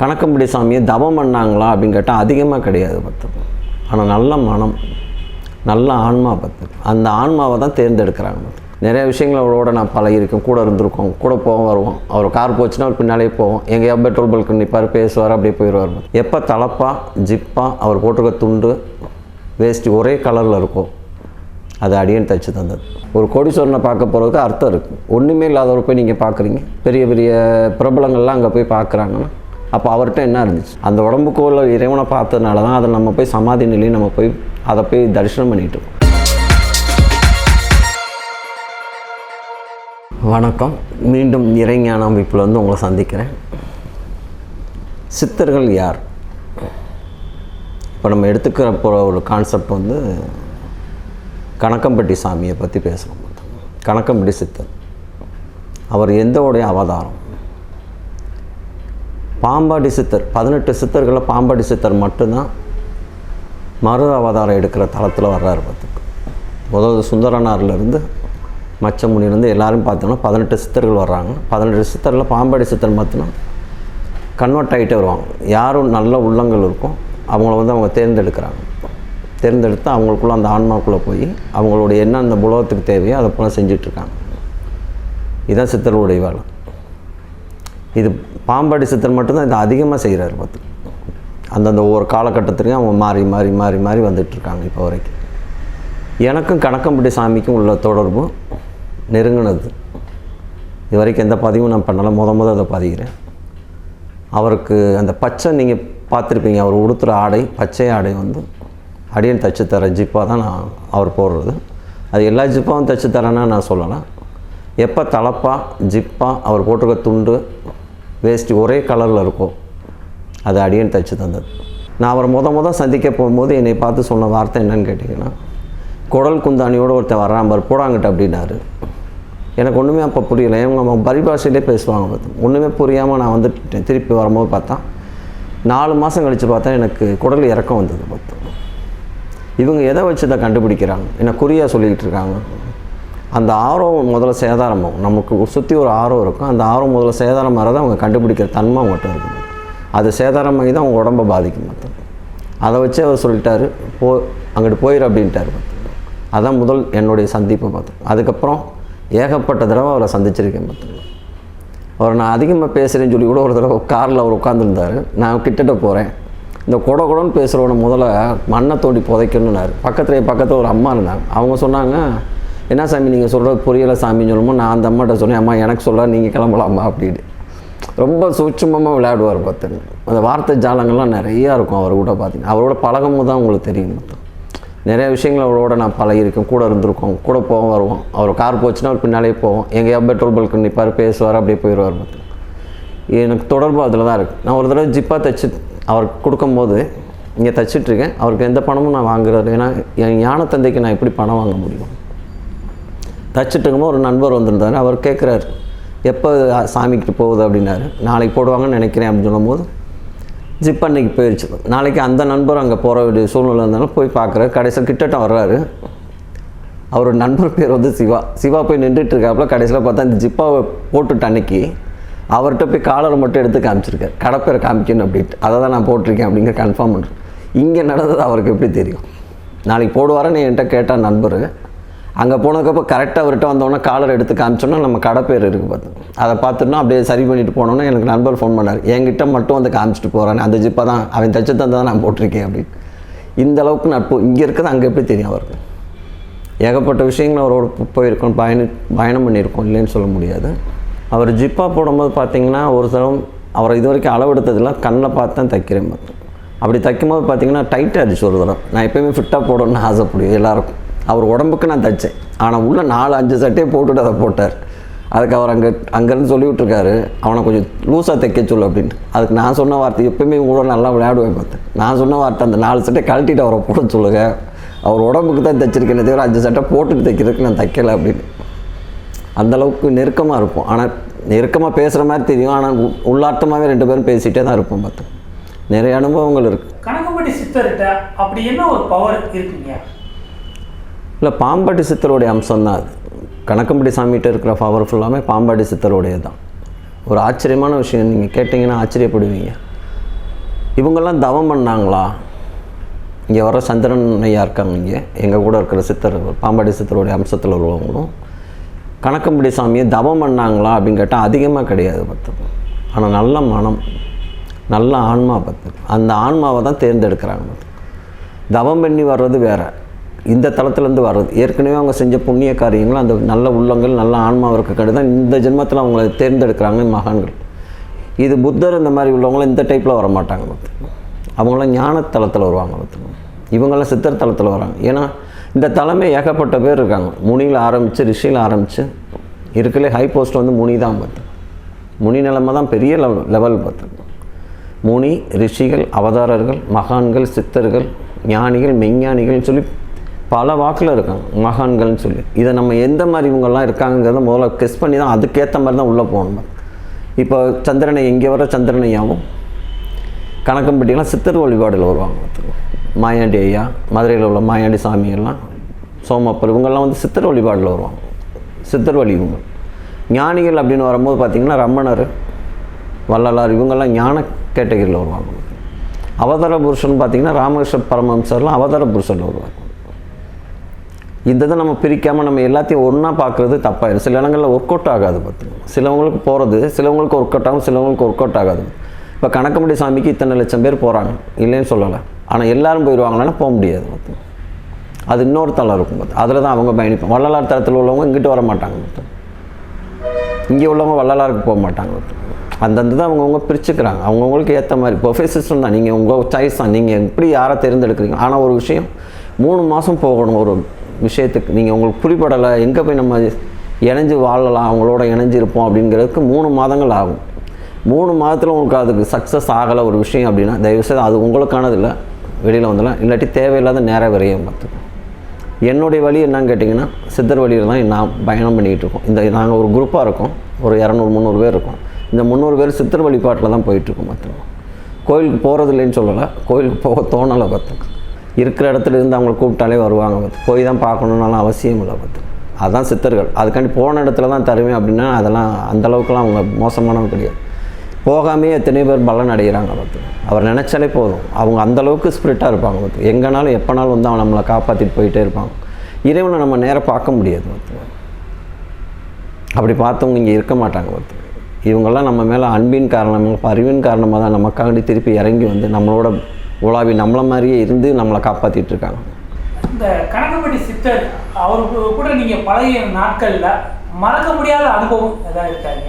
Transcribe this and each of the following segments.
கணக்கம்படி சாமியை தவம் பண்ணாங்களா அப்படின்னு கேட்டால் அதிகமாக கிடையாது பத்தம் ஆனால் நல்ல மனம் நல்ல ஆன்மா பார்த்து அந்த ஆன்மாவை தான் தேர்ந்தெடுக்கிறாங்க பார்த்து நிறைய விஷயங்கள் அவரோட நான் பழகிருக்கேன் கூட இருந்திருக்கோம் கூட போவோம் வருவோம். அவர் கார் போச்சுன்னா அவர் பின்னாலே போவோம். எங்கேயா பெட்ரோல் பல்க் நிற்பார் பேசுவார் அப்படியே போயிடுவார் எப்போ தலப்பா ஜிப்பா அவர் போட்டிருக்க துண்டு வேஸ்ட்டு ஒரே கலரில் இருக்கும் அது அடியன் தைச்சு தந்தது. ஒரு கோடீஸ்வரனை பார்க்க போகிறதுக்கு அர்த்தம் இருக்குது ஒன்றுமே இல்லாதவரை போய் நீங்கள் பார்க்குறீங்க. பெரிய பெரிய பிரபலங்கள்லாம் அங்கே போய் பார்க்குறாங்கன்னா அப்போ அவர்கிட்ட என்ன இருந்துச்சு? அந்த உடம்புக்குள்ள இறைவனை பார்த்ததுனால தான் அதை நம்ம போய் சமாதி நிலையும் நம்ம போய் அதை போய் தரிசனம் பண்ணிட்டோம் வணக்கம். மீண்டும் இறைஞான அமைப்பில் வந்து உங்களை சந்திக்கிறேன். சித்தர்கள் யார்? இப்போ நம்ம எடுத்துக்கிற போகிற ஒரு கான்செப்ட் வந்து கணக்கம்பட்டி சாமியை பற்றி பேசுகிறோம் கணக்கம்பட்டி சித்தர். அவர் எந்த உடைய அவதாரம்? பாம்பாடி சித்தர் பதினெட்டு சித்தர்களில் பாம்பாடி சித்தர் மட்டும்தான் மறு அவதாரம் எடுக்கிற தளத்தில் வர்றாரு பார்த்துக்கு. முதல் சுந்தரனார்லேருந்து மச்சமுனிலேருந்து எல்லாரும் பார்த்தோன்னா பதினெட்டு சித்தர்கள் வர்றாங்க. பதினெட்டு சித்தரில் பாம்பாடி சித்தர் மட்டும்தான் கன்வெர்ட் ஆகிட்டே வருவாங்க. யாரும் நல்ல உள்ளங்கள் இருக்கும். அவங்கள வந்து அவங்க தேர்ந்தெடுக்கிறாங்க. தேர்ந்தெடுத்து அவங்களுக்குள்ள அந்த ஆன்மாக்குள்ளே போய் அவங்களுடைய என்ன அந்த புலகத்துக்கு தேவையோ அதை போல் செஞ்சிட்ருக்காங்க இதுதான் சித்தர்களுடைய வேலை. இது பாம்பாடி சித்தர் மட்டும்தான் இதை அதிகமாக செய்கிறாரு பார்த்து. அந்தந்த ஒவ்வொரு காலகட்டத்திலையும் அவங்க மாறி மாறி மாறி மாறி வந்துட்டுருக்காங்க இப்போ வரைக்கும். எனக்கும் கணக்கம்பட்டி சாமிக்கும் உள்ள தொடர்பு நெருங்கினது. இது வரைக்கும் எந்த பதிவும் நான் பண்ணலை. முத முத அதை பதிகிறேன். அவருக்கு அந்த பச்சை நீங்கள் பார்த்துருப்பீங்க அவர் உடுத்துகிற ஆடை பச்சை ஆடை வந்து அடியன் தச்சு தர ஜிப்பாக தான் நான் அவர் போடுறது. அது எல்லா ஜிப்பாவும் தச்சு தரேன்னா நான் சொல்லலாம். எப்போ தலப்பா ஜிப்பா அவர் போட்டிருக்க துண்டு வேஸ்ட் ஒரே கலரில் இருக்கும். அது அடியன் தைச்சு தந்தது. நான் அவரை முத முத சந்திக்க போகும்போது என்னை பார்த்து சொன்ன வார்த்தை என்னன்னு கேட்டிங்கன்னா குடல் குந்தாணியோடு ஒருத்தர் வர்றான் போடாங்கிட்ட அப்படின்னாரு. எனக்கு ஒன்றுமே அப்போ புரியல. இவங்க நம்ம பரிபாஷையிலே பேசுவாங்க பார்த்து ஒன்றுமே புரியாமல் நான் வந்துட்டேன். திருப்பி வரும்போது பார்த்தா நாலு மாதம் கழித்து பார்த்தா எனக்கு குடல் இறக்கம் வந்தது. பார்த்து இவங்க எதை வச்சு தான் கண்டுபிடிக்கிறாங்க? என்னை குறியாக சொல்லிக்கிட்டு இருக்காங்க? அந்த ஆர்வம் முதல்ல சேதாரமாகும் நமக்கு சுற்றி ஒரு ஆர்வம் இருக்கும். அந்த ஆர்வம் முதல்ல சேதாரம் தான் அவங்க கண்டுபிடிக்கிற தன்மை அவங்ககிட்ட இருக்குது அது சேதாரமாகி தான் அவங்க உடம்பை பாதிக்கும் மொத்தம். அதை வச்சு அவர் சொல்லிட்டாரு போ அங்கிட்டு போயிரு அப்படின்ட்டாரு அதான் முதல் என்னுடைய சந்திப்பை பார்த்தேன் அதுக்கப்புறம் ஏகப்பட்ட தடவை அவரை சந்திச்சிருக்கேன் பார்த்துருக்கேன் அவர் நான் அதிகமாக பேசுகிறேன்னு சொல்லி கூட ஒரு தடவை காரில் அவர் உட்காந்துருந்தார் நான் கிட்டட்ட போகிறேன் இந்த கொட குடன்னு பேசுகிறவனை முதல்ல மண்ணை தோண்டி புதைக்கணுன்னாரு பக்கத்தில் பக்கத்தில் ஒரு அம்மா இருந்தாங்க. அவங்க சொன்னாங்க என்ன சாமி நீங்கள் சொல்கிறது புரியலை சாமின்னு சொல்லும்போது நான் அந்த அம்மாட்ட சொன்னேன் அம்மா எனக்கு சொல்ல நீங்கள் கிளம்பலாமா அப்படின்னு ரொம்ப சூட்சமாக விளையாடுவார் பார்த்துங்க அந்த வார்த்தை ஜாலங்கள்லாம் நிறையா இருக்கும் அவர் கூட பார்த்தீங்கன்னா. அவரோட பழகும் போது தான் உங்களுக்கு தெரியும் மொத்தம். நிறைய விஷயங்கள் அவரோட நான் பழகிருக்கேன் கூட இருந்திருக்கோம் கூட போவோம் வருவோம். அவர் கார் போச்சுன்னா அவர் பின்னாலே போவோம். எங்கேயா பெட்ரோல் பல்க் நிற்பார் பேசுவார் அப்படியே போயிடுவார் பார்த்து எனக்கு தொடர்பு அதில் தான் இருக்குது நான் ஒரு தடவை ஜிப்பாக தைச்சு அவருக்கு கொடுக்கும்போது இங்கே தைச்சிட்ருக்கேன் அவருக்கு எந்த பணமும் நான் வாங்குறது ஏன்னா என் ஞான தந்தைக்கு நான் எப்படி பணம் வாங்க முடியும்? தச்சுட்டு ஒரு நண்பர் வந்திருந்தார். அவர் கேட்குறாரு எப்போ சாமிக்கிட்டு போகுது? அப்படின்னாரு. நாளைக்கு போடுவாங்கன்னு நினைக்கிறேன் அப்படின்னு சொல்லும்போது ஜிப் அன்னைக்கு போயிடுச்சு நாளைக்கு அந்த நண்பர் அங்கே போகிற வேண்டிய சூழ்நிலை இருந்தாலும் போய் பார்க்குறாரு கடைசியில் கிட்டட்ட வர்றாரு. அவரோட நண்பர் பேர் வந்து சிவா. சிவா போய் நின்றுட்டு இருக்காப்புல கடைசியில் பார்த்தா இந்த ஜிப்பாவை போட்டுட்டு அன்னைக்கு அவர்கிட்ட போய் காலரை மட்டும் எடுத்து காமிச்சிருக்காரு. கடைப்பேரை காமிக்கணும் அப்படின்ட்டு. அதை தான் நான் போட்டிருக்கேன் அப்படிங்கிற கன்ஃபார்ம் பண்ணுறேன் இங்கே நடந்தது அவருக்கு எப்படி தெரியும்? நாளைக்கு போடுவாரன்னு என்கிட்ட கேட்டால் நண்பர் அங்கே போனதுக்கப்புறம் கரெக்டாக அவர்கிட்ட வந்தோடனே காலர் எடுத்து காமிச்சோன்னா நம்ம கடை பேர் இருக்குது பார்த்து. அதை பார்த்துட்டோம் அப்படியே சரி பண்ணிட்டு போனோன்னா எனக்கு நண்பர் ஃபோன் பண்ணார். என்கிட்ட மட்டும் வந்து காமிச்சிட்டு போகிறான் அந்த ஜிப்பை தான் அவன் தச்சு தான் நான் போட்டிருக்கேன் அப்படின்னு. இந்த அளவுக்கு நட்பு. இங்கே இருக்கிறது அங்கே எப்படி தெரியும் அவருக்கு? ஏகப்பட்ட விஷயங்கள் அவரோட போயிருக்கோம். பயணி பயணம் பண்ணியிருக்கோம். இல்லைன்னு சொல்ல முடியாது. அவர் ஜிப்பா போடும்போது பார்த்தீங்கன்னா ஒரு தரம் அவரை இது வரைக்கும் அளவெடுத்ததில் கண்ணில் பார்த்து தான் தைக்கிறேன் பார்த்தேன் அப்படி தைக்கும்போது பார்த்தீங்கன்னா டைட்டாக அடிச்சு ஒரு தடவை நான் எப்போயுமே ஃபிட்டாக போடணும்னு ஆசைப்படுவேன். எல்லாருக்கும். அவர் உடம்புக்கு நான் தைச்சேன். ஆனால் உள்ள நாலு அஞ்சு சட்டையை போட்டுட்டு அதை போட்டார். அதுக்கு அவர் அங்கே அங்கேருந்து சொல்லி விட்ருக்காரு அவனை கொஞ்சம் லூஸாக தைக்க சொல்லு அப்படின்ட்டு. அதுக்கு நான் சொன்ன வார்த்தை எப்பயுமே கூட நல்லா விளையாடுவேன் பார்த்தேன் நான் சொன்ன வார்த்தை அந்த நாலு சட்டை கழட்டிட்டு அவரை போட சொல்லுங்கள் அவர் உடம்புக்கு தான் தைச்சிருக்கேன் தவிர அஞ்சு சட்டை போட்டுட்டு தைக்கிறதுக்கு நான் தைக்கலை அப்படின்னு. அந்தளவுக்கு நெருக்கமாக இருப்போம். ஆனால் நெருக்கமாக பேசுகிற மாதிரி தெரியும். ஆனால் உள்ளார்த்தமாகவே ரெண்டு பேரும் பேசிகிட்டே தான் இருப்போம் பார்த்து. நிறைய அனுபவங்கள் இருக்குது கணக்கம்பட்டி சித்தர்கிட்ட அப்படி என்ன ஒரு பவர் இருக்குங்க? இல்லை பாம்பாட்டி சித்தருடைய அம்சம் தான் அது. கணக்கம்படி சாமிகிட்ட இருக்கிற பவர் ஃபுல்லாமே பாம்பாட்டி சித்தருடைய தான். ஒரு ஆச்சரியமான விஷயம் நீங்கள் கேட்டிங்கன்னா ஆச்சரியப்படுவீங்க. இவங்கெல்லாம் தவம் பண்ணாங்களா? இங்கே வர சந்திரன் ஐயா இருக்காங்க இங்கே. எங்கள் கூட இருக்கிற சித்தர் பாம்பாடி சித்தருடைய அம்சத்தில் உள்ளவங்களும் கணக்கம்படி சாமியை தவம் பண்ணாங்களா அப்படின்னு கேட்டால் அதிகமாக கிடையாது பத்து ஆனால் நல்ல மனம் நல்ல ஆன்மா பார்த்து அந்த ஆன்மாவை தான் தேர்ந்தெடுக்கிறாங்க. தவம் பண்ணி வர்றது வேறு. இந்த தளத்துலேருந்து வர்றது. ஏற்கனவே அவங்க செஞ்ச புண்ணிய காரியங்கள் அந்த நல்ல உள்ளங்கள் நல்ல ஆன்மாவை இருக்க தான் இந்த ஜென்மத்தில் அவங்கள தேர்ந்தெடுக்கிறாங்க மகான்கள். இது புத்தர் இந்த மாதிரி உள்ளவங்களாம் இந்த டைப்பில் வர மாட்டாங்க பார்த்துக்கோங்க அவங்களாம் ஞான தளத்தில் வருவாங்க பார்த்துக்கோங்க இவங்கெல்லாம் சித்தர் தளத்தில் வராங்க. ஏன்னா இந்த தலைமை ஏகப்பட்ட பேர் இருக்காங்க. முனியில் ஆரம்பித்து ரிஷியில் ஆரம்பித்து இருக்கலே ஹை போஸ்ட் வந்து முனி தான் பார்த்து முனி நிலைமை தான் பெரிய லெவல் லெவல் பார்த்து முனி ரிஷிகள் அவதாரர்கள் மகான்கள் சித்தர்கள் ஞானிகள் மெய்ஞானிகள் சொல்லி பல வாக்கில் இருக்காங்க. மகான்கள்னு சொல்லி. இதை நம்ம எந்த மாதிரி இவங்கெல்லாம் இருக்காங்கிறத முதல்ல கெஸ் பண்ணி தான் அதுக்கேற்ற மாதிரி தான் உள்ளே போகணும் இப்போ சந்திரனை இங்கே வர சந்திரனையாவும் கணக்கம்பட்டியெல்லாம் சித்தர் வழிபாடில் வருவாங்க. மாயாண்டி ஐயா மதுரையில் உள்ள மாயாண்டி சாமியெல்லாம் சோமப்பர் இவங்கெல்லாம் வந்து சித்தர் வழிபாடில் வருவாங்க. சித்தர் வழி இவங்க. ஞானிகள் அப்படின்னு வரும்போது பார்த்திங்கன்னா ரமணர் வள்ளலார் இவங்கெல்லாம் ஞான கேட்டகரியில் வருவாங்க. அவதார புருஷன் பார்த்திங்கன்னா ராமகிருஷ்ண பரமஹம்சர்லாம் அவதார புருஷனில் வருவாங்க இந்த இதை நம்ம பிரிக்காமல் நம்ம எல்லாத்தையும் ஒன்றா பார்க்குறது தப்பாயிடும் சில இடங்களில் ஒர்க் அவுட் ஆகாது பார்த்துக்கோங்க. சிலவங்களுக்கு போகிறது சிலவங்களுக்கு ஒர்க் அவுட் ஆகும் சிலவங்களுக்கு ஒர்க் அவுட் ஆகாது. இப்போ கணக்கமுடி சாமிக்கு இத்தனை லட்சம் பேர் போகிறாங்க இல்லைன்னு சொல்லலை. ஆனால் எல்லோரும் போயிடுவாங்களான்னா போக முடியாது பார்த்துக்கோங்க. அது இன்னொரு தளம் இருக்கும் பார்த்து. அதில் தான் அவங்க பயணிப்போம் வள்ளலார் தளத்தில் உள்ளவங்க இங்கிட்டு வர மாட்டாங்க பார்த்து. இங்கே உள்ளவங்க வள்ளலாருக்கு போக மாட்டாங்க அந்தந்த தான் அவங்கவுங்க பிரிச்சுக்கிறாங்க. அவங்கவுங்களுக்கு ஏற்ற மாதிரி. பொஃபே சிஸ்டம் தான். நீங்கள் உங்கள் சாய்ஸ் தான். நீங்கள் எப்படி யாரை தேர்ந்தெடுக்கிறீங்க? ஆனால் ஒரு விஷயம் மூணு மாதம் போகணும். ஒரு விஷயத்துக்கு நீங்கள் உங்களுக்கு புரிபடலை எங்கே போய் நம்ம இணைஞ்சு வாழலாம் அவங்களோட இணைஞ்சு இருப்போம் அப்படிங்கிறதுக்கு மூணு மாதங்கள் ஆகும். மூணு மாதத்தில் உங்களுக்கு அதுக்கு சக்ஸஸ் ஆகலை ஒரு விஷயம் அப்படின்னா தயவுசெய்து அது உங்களுக்கானது இல்லை வெளியில் வந்துடலாம். இல்லாட்டி தேவையில்லாத நேர விரையும் பார்த்துக்கோங்க என்னுடைய வழி என்னன்னு கேட்டிங்கன்னா சித்தர் வழியில் தான் நான் பயணம் பண்ணிகிட்டு இருக்கோம். இந்த நாங்கள் ஒரு குரூப்பாக இருக்கோம். ஒரு இரநூறு முந்நூறு பேர் இருக்கோம். இந்த முந்நூறு பேர் சித்தர் வழிபாட்டில் தான் போயிட்டுருக்கோம் பார்த்துக்கோங்க கோயிலுக்கு போகிறது இல்லைன்னு சொல்லலை கோயிலுக்கு போக தோணலை பார்த்துங்க இருக்கிற இடத்துல இருந்து அவங்கள கூப்பிட்டாலே வருவாங்க பார்த்து போய் தான் பார்க்கணுன்னாலும் அவசியம் இல்லை பார்த்து அதுதான் சித்தர்கள். அதுக்காண்டி போன இடத்துல தான் தருவேன் அப்படின்னா அதெல்லாம் அந்தளவுக்குலாம் அவங்க மோசமானவங்க கிடையாது. போகாமே எத்தனை பேர் பலன் அடைகிறாங்க பார்த்து அவர் நினச்சாலே போதும். அவங்க அந்த அளவுக்கு ஸ்பிரிட்டாக இருப்பாங்க பார்த்து எங்கேனாலும் எப்போனாலும் வந்து அவன் நம்மளை காப்பாற்றிட்டு போயிட்டே இருப்பாங்க. இறைவனை நம்ம நேராக பார்க்க முடியாது பார்த்து அப்படி பார்த்தவங்க இங்கே இருக்க மாட்டாங்க பார்த்து இவங்கெல்லாம் நம்ம மேலே அன்பின் காரணமாக அறிவின் காரணமாக தான் நமக்காண்டி திருப்பி இறங்கி வந்து நம்மளோட உலாவி நம்மள மாதிரியே இருந்து நம்மளை காப்பாற்றிட்டு இருக்காங்க இந்த கணக்கம்பட்டி சித்தர் அவருக்கு கூட நீங்க பழகிய நாட்கள்ல மறக்க முடியாத அனுபவம் ஏதாவது இருக்காங்க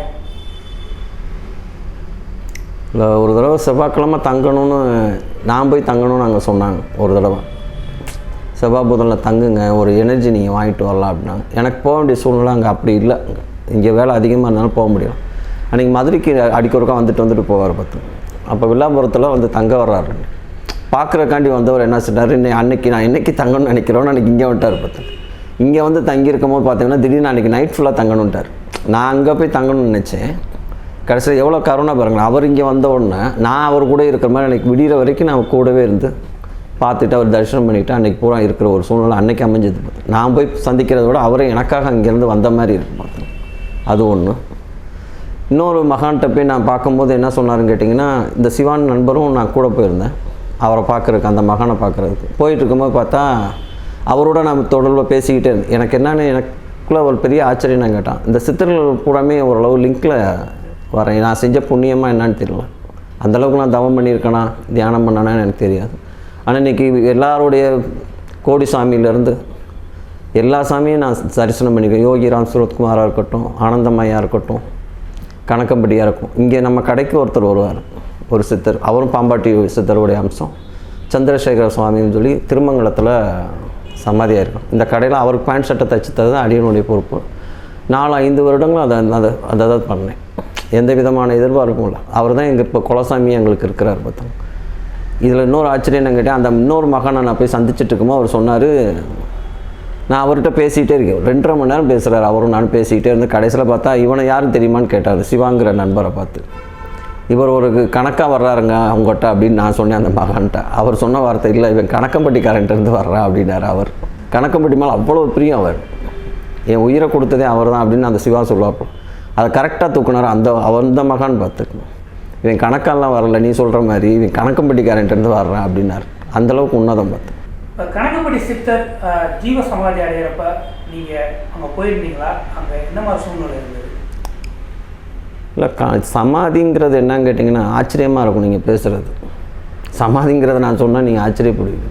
இல்லை ஒரு தடவை செவ்வாய்க்கிழமை தங்கணும்னு நான் போய் தங்கணும்னு அங்கே சொன்னாங்க ஒரு தடவை. செவ்வாய் புதனில் தங்குங்க ஒரு எனர்ஜி நீங்கள் வாங்கிட்டு வரலாம் அப்படின்னாங்க. எனக்கு போக வேண்டிய சூழ்நிலை அங்கே அப்படி இல்லை. இங்கே வேலை அதிகமாக இருந்தாலும் போக முடியும் அன்றைக்கி மதுரைக்கு அடிக்கொருக்கா வந்துட்டு வந்துட்டு போவார் பார்த்து அப்போ வில்லாபுரத்தில் வந்து தங்க வர்றாரு. பார்க்குறக்காண்டி வந்தவர் என்ன செஞ்சார் இன்னை அன்னைக்கு நான் என்னைக்கு தங்கணும்னு நினைக்கிறோன்னு அன்றைக்கி இங்கே வந்துட்டார் பார்த்து இங்கே வந்து தங்கியிருக்கும் போது பார்த்தீங்கன்னா திடீர்னு அன்றைக்கி நைட் ஃபுல்லாக தங்கணுன்ட்டார் நான் அங்கே போய் தங்கணும்னு நினச்சேன். கடைசியில் எவ்வளோ கருணை பாருங்களேன். அவர் இங்கே வந்த உடனே நான் அவர் கூட இருக்கிற மாதிரி அன்றைக்கி விடிகிற வரைக்கும் நான் கூடவே இருந்து பார்த்துட்டு அவர் தரிசனம் பண்ணிவிட்டு அன்றைக்கி பூரா இருக்கிற ஒரு சூழ்நிலை அன்றைக்கி அமைஞ்சது பார்த்து நான் போய் சந்திக்கிறத விட அவரை எனக்காக அங்கேருந்து வந்த மாதிரி இருக்கு பார்த்து அது ஒன்று இன்னொரு மகான்கிட்ட போய் நான் பார்க்கும்போது என்ன சொன்னாருன்னு கேட்டிங்கன்னா இந்த சிவான் நண்பரும் நான் கூட போயிருந்தேன். அவரை பார்க்குறதுக்கு அந்த மகனை பார்க்குறதுக்கு. போயிட்டு இருக்கும்போது பார்த்தா அவரோட நம்ம தொடர்பில் பேசிக்கிட்டே எனக்கு என்னன்னு எனக்குள்ளே ஒரு பெரிய ஆச்சரியம் நான் கேட்டான். இந்த சித்திரங்கள் பூராமே ஓரளவு லிங்க்கில் வரேன். நான் செஞ்ச புண்ணியமாக என்னன்னு தெரியல. அந்த அளவுக்கு நான் தவம் பண்ணியிருக்கேனா? தியானம் பண்ணனா எனக்கு தெரியாது. ஆனால் இன்றைக்கி எல்லாருடைய கோடி சாமியிலேருந்து எல்லா சாமியும் நான் தரிசனம் பண்ணிக்கிறேன். யோகிராம் சுரத்குமாராக இருக்கட்டும் ஆனந்தமயா இருக்கட்டும் கணக்கம்படியாக இருக்கும் இங்கே நம்ம கடைக்கு ஒருத்தர் வருவார். ஒரு சித்தர் அவரும் பாம்பாட்டி சித்தருடைய அம்சம். சந்திரசேகர சுவாமின்னு சொல்லி திருமங்கலத்தில் சமாதியாக இருக்கும் இந்த கடையில் அவருக்கு பேண்ட் ஷர்ட்டை தைச்சு தான் அடியனுடைய பொறுப்பு. நாலு ஐந்து வருடங்களும் அதை அதை அதை தான் பண்ணேன். எந்த விதமான எதிர்பார்ப்பும் இல்லை. அவர் தான் எங்கள் இப்போ குலசாமி எங்களுக்கு இருக்கிறார் பார்த்தோம். இதில் இன்னொரு ஆச்சரியம் என்ன கேட்டேன் அந்த இன்னொரு மகனை நான் போய் சந்திச்சிட்டு இருக்கும்போது அவர் சொன்னார் நான் அவர்கிட்ட பேசிகிட்டே இருக்கேன். ரெண்டரை மணி நேரம் பேசுகிறார் அவரும் நானும் பேசிக்கிட்டே இருந்து கடைசியில் பார்த்தா இவனை யாரும் தெரியுமான்னு கேட்டார். சிவாங்கிற நண்பரை பார்த்து. இவர் ஒரு கணக்காக வர்றாருங்க அவங்ககிட்ட அப்படின்னு நான் சொன்னேன் அந்த மகன்கிட்ட. அவர் சொன்ன வார்த்தை இல்லை இவன் கணக்கம்பட்டிக்காரன்ட்டு இருந்து வர்றான் அப்படின்னாரு அவர். கணக்கம்பட்டி மேலே அவ்வளோ பிரியம் அவர். என் உயிரை கொடுத்ததே அவர் தான் அப்படின்னு அந்த சிவா சொல்லுவாப்போ அதை கரெக்டாக தூக்குனார் அந்த அவர் அந்த மகான் பார்த்துக்கணும் இவன் கணக்கெல்லாம் வரல நீ சொல்கிற மாதிரி இவன் கணக்கம்பட்டிக்காரன்ட்டு வர்றான் அப்படின்னாரு. அந்தளவுக்கு உன்னதம் பார்த்து. இப்போ கணக்கம்பட்டி சித்தர் ஜீவ சமாதி அடைகிறப்ப நீங்கள் அங்கே போயிருந்தீங்களா? அங்கே என்ன மாதிரி சூழ்நிலை இருந்தது? இல்லை கா சமாதிங்கிறது என்னன்னு கேட்டிங்கன்னா ஆச்சரியமாக இருக்கும் நீங்கள் பேசுகிறது சமாதிங்கிறத நான் சொன்னால் நீங்கள் ஆச்சரியப்படுவீங்க.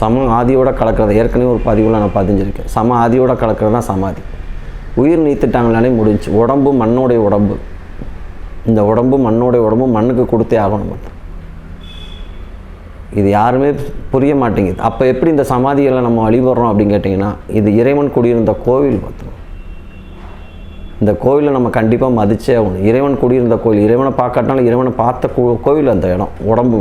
சம ஆதியோட கலக்கிறது ஏற்கனவே ஒரு பதிவில் நான் பதிஞ்சிருக்கேன். சம ஆதியோட கலக்கிறது தான் சமாதி. உயிர் நீத்துட்டாங்களானே முடிஞ்சு. உடம்பு மண்ணோடைய உடம்பு. இந்த உடம்பு மண்ணோடைய உடம்பு மண்ணுக்கு கொடுத்தே ஆகணும். இது யாருமே புரிய மாட்டேங்குது. அப்போ எப்படி இந்த சமாதிகளை நம்ம வழிபடுறோம் அப்படின்னு கேட்டிங்கன்னா இது இறைவன் குடியிருந்த கோவில் பார்த்தோம் இந்த கோவிலை நம்ம கண்டிப்பாக மதிச்சே ஆகணும். இறைவன் குடியிருந்த கோவில் இறைவனை பார்க்காட்டினாலும் இறைவனை பார்த்த கோ கோவில் அந்த இடம் உடம்பு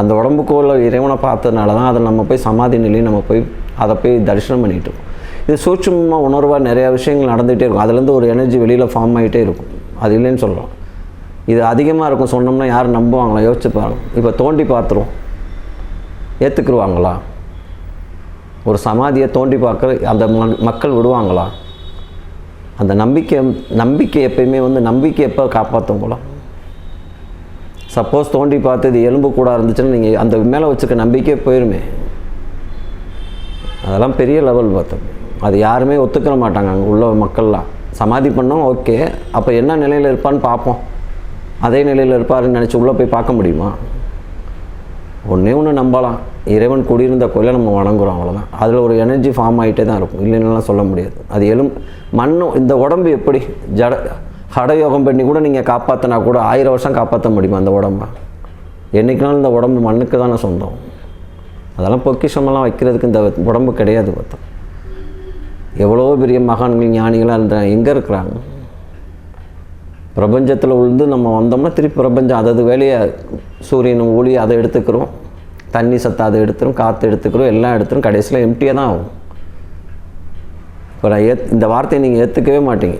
அந்த உடம்புக்குள்ள இறைவனை பார்த்ததுனால தான் அதை நம்ம போய் சமாதி நிலையை நம்ம போய் அதை போய் தரிசனம் பண்ணிகிட்டு இருக்கோம். இது சூட்சமாக உணர்வாக நிறையா விஷயங்கள் நடந்துகிட்டே இருக்கும். அதுலேருந்து ஒரு எனர்ஜி வெளியில் ஃபார்ம் ஆகிட்டே இருக்கும். அது இல்லைன்னு சொல்லலாம். இது அதிகமாக இருக்கும். சொன்னோம்னா யாரும் நம்புவாங்களா? யோசிச்சு பாருங்க. இப்போ தோண்டி பார்த்துருவோம். ஏற்றுக்குருவாங்களா ஒரு சமாதியை தோண்டி பார்க்க அந்த மக்கள் விடுவாங்களா? அந்த நம்பிக்கை நம்பிக்கை எப்பயுமே வந்து நம்பிக்கை எப்போ காப்பாற்றும் போல. சப்போஸ் தோண்டி பார்த்து இது எலும்பு கூட இருந்துச்சுன்னா நீங்கள் அந்த மேலே வச்சுக்க நம்பிக்கையே போயிருமே. அதெல்லாம் பெரிய லெவல் பார்த்தோம் அது யாருமே ஒத்துக்கிற மாட்டாங்க அங்கே உள்ள மக்கள்லாம். சமாதி பண்ணோம் ஓகே. அப்போ என்ன நிலையில் இருப்பான்னு பார்ப்போம். அதே நிலையில் இருப்பாருன்னு நினச்சி உள்ளே போய் பார்க்க முடியுமா? ஒன்றே ஒன்று நம்பலாம். இறைவன் குடியிருந்த கோயிலை நம்ம வணங்குறோம் அவ்வளோதான் அதில் ஒரு எனர்ஜி ஃபார்ம் ஆகிட்டே தான் இருக்கும். இல்லைன்னுலாம் சொல்ல முடியாது. அது எலும் மண்ணும் இந்த உடம்பு எப்படி ஜட ஹடயோகம் பண்ணி கூட நீங்கள் காப்பாற்றினா கூட ஆயிரம் வருஷம் காப்பாற்ற முடியுமா அந்த உடம்ப? என்றைக்குனாலும் இந்த உடம்பு மண்ணுக்கு தானே சொந்தம். அதெல்லாம் பொக்கிஷமெல்லாம் வைக்கிறதுக்கு இந்த உடம்பு கிடையாது பார்த்தோம். எவ்வளோ பெரிய மகான்கள் ஞானிகளாக இருந்த எங்கே இருக்கிறாங்க? பிரபஞ்சத்தில் உழுந்து நம்ம வந்தோம்னா திருப்பி பிரபஞ்சம் அதது வேலையை? சூரியன் ஒளி அதை எடுத்துக்கிறோம். தண்ணி சத்தாத எடுத்துரும் காற்று எடுத்துக்கிறோம் எல்லாம் எடுத்துரும் கடைசியில் எம்டியாக தான் ஆகும். இப்போ நான் ஏத் இந்த வார்த்தையை நீங்கள் ஏற்றுக்கவே மாட்டீங்க.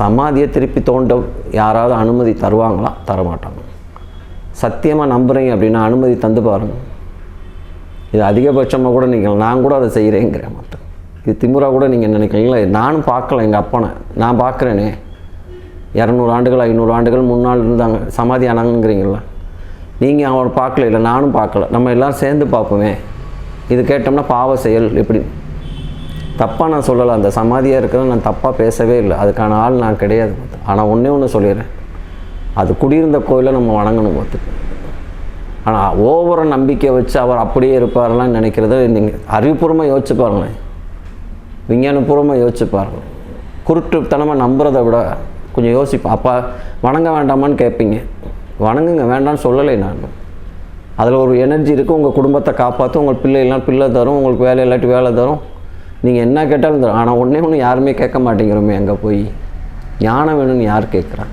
சமாதியை திருப்பி தோண்ட யாராவது அனுமதி தருவாங்களா? தர மாட்டாங்க சத்தியமாக நம்புகிறீங்க அப்படின்னா அனுமதி தந்து பாருங்கள் இது அதிகபட்சமாக கூட நீங்கள் நான் கூட அதை செய்கிறேங்கிறேன் மட்டும் இது திமுறா கூட நீங்கள் நினைக்கிறீங்களா நானும் பார்க்கல எங்கள் அப்பனை. நான் பார்க்குறேனே. இரநூறு ஆண்டுகள் ஐநூறு ஆண்டுகள் முன்னால் இருந்தாங்க. சமாதி ஆனாங்கிறீங்களா நீங்கள் அவனை பார்க்கல இல்லை நானும் பார்க்கல நம்ம எல்லோரும் சேர்ந்து பார்ப்போமே. இது கேட்டோம்னா பாவ செயல் எப்படி? தப்பாக நான் சொல்லலை அந்த சமாதியாக இருக்கிறத நான் தப்பாக பேசவே இல்லை. அதுக்கான ஆள் நான் கிடையாது ஆனால் ஒன்றே ஒன்று சொல்லிடுறேன். அது குடியிருந்த கோயிலை நம்ம வணங்கணும் பார்த்துக்கு ஆனால் ஓவர நம்பிக்கை வச்சு அவர் அப்படியே இருப்பார்லாம் நினைக்கிறத நீங்கள் அறிவுபூர்வமாக யோசிச்சு பாருங்களேன். விஞ்ஞானபூர்வமாக யோசிச்சு பாருங்கள் குருட்டுத்தனமாக நம்புறதை விட கொஞ்சம் யோசிப்பேன் அப்போ வணங்க வேண்டாமான்னு கேட்பீங்க. வணங்குங்க வேண்டாம்னு சொல்லலை நான். அதில் ஒரு எனர்ஜி இருக்குது உங்கள் குடும்பத்தை காப்பாற்றும் உங்கள் பிள்ளைலாம் பிள்ளை தரும் உங்களுக்கு வேலை இல்லாட்டி வேலை தரும். நீங்கள் என்ன கேட்டாலும் தரும். ஆனால் ஒன்றே ஒன்று யாருமே கேட்க மாட்டேங்கிறோமே அங்கே போய். ஞானம் வேணும்னு யார் கேட்குறான்